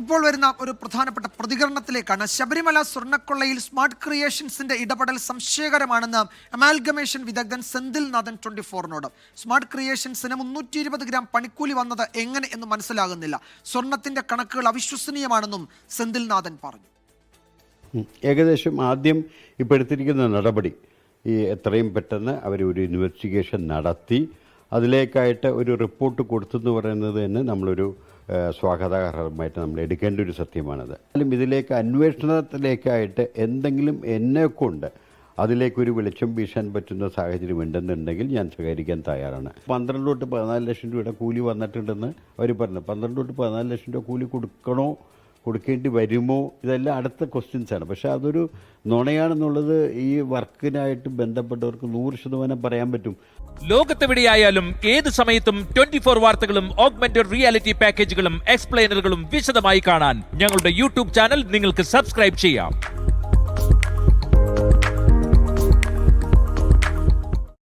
ഇപ്പോൾ വരുന്ന ഒരു പ്രധാനപ്പെട്ട പ്രതികരണത്തിലേക്കാണ് ശബരിമല സ്വർണക്കൊള്ളയിൽ സ്മാർട്ട് ക്രിയേഷൻസിന്റെ ഇടപെടൽ സംശയകരമാണെന്ന് അമാൽഗമേഷൻ വിദഗ്ധൻ സെന്തിൽ നാഥൻ ട്വന്റി ഫോറിനോട് സ്മാർട്ട് ക്രിയേഷൻസിന് മുന്നൂറ്റി ഇരുപത് ഗ്രാം പണിക്കൂലി വന്നത് എങ്ങനെ എന്ന് മനസ്സിലാകുന്നില്ല. സ്വർണത്തിന്റെ കണക്കുകൾ അവിശ്വസനീയമാണെന്നും സെന്തിൽ നാഥൻ പറഞ്ഞു. ഏകദേശം ആദ്യം ഇപ്പോൾ എടുത്തിരിക്കുന്ന നടപടി. ഈ എത്രയും പെട്ടെന്ന് അവർ ഒരു ഇൻവെസ്റ്റിഗേഷൻ നടത്തി. അതിലേക്കായിട്ട് ഒരു റിപ്പോർട്ട് കൊടുത്തെന്ന് പറയുന്നത് തന്നെ നമ്മളൊരു സ്വാഗതാർഹമായിട്ട് നമ്മൾ എടുക്കേണ്ട ഒരു സത്യമാണത്. എന്നാലും ഇതിലേക്ക് അന്വേഷണത്തിലേക്കായിട്ട് എന്തെങ്കിലും എന്നെ കൊണ്ട് അതിലേക്കൊരു വെളിച്ചം വീശാൻ പറ്റുന്ന സാഹചര്യം ഉണ്ടെന്നുണ്ടെങ്കിൽ ഞാൻ സഹകരിക്കാൻ തയ്യാറാണ്. പന്ത്രണ്ട് തൊട്ട് പതിനാല് ലക്ഷം രൂപയുടെ കൂലി വന്നിട്ടുണ്ടെന്ന് അവർ പറഞ്ഞു. പന്ത്രണ്ട് തൊട്ട് പതിനാല് ലക്ഷം രൂപ കൂലി കൊടുക്കണോ കൊടുക്കേണ്ടി വരുമോ? ഇതെല്ലാം അടുത്ത ക്വസ്റ്റ്യൻസാണ് പക്ഷേ അതൊരു നുണയാണെന്നുള്ളത് ഈ വർക്കിനായിട്ട് ബന്ധപ്പെട്ടവർക്ക് നൂറ് ശതമാനം പറയാൻ പറ്റും. ലോകത്തെവിടെയായാലും ഏത് സമയത്തും ട്വന്റി ഫോർ വാർത്തകളും ഓഗ്മെന്റഡ് റിയാലിറ്റി പാക്കേജുകളും എക്സ്പ്ലെയിനറുകളും വിശദമായി കാണാൻ ഞങ്ങളുടെ യൂട്യൂബ് ചാനൽ നിങ്ങൾക്ക് സബ്സ്ക്രൈബ് ചെയ്യാം.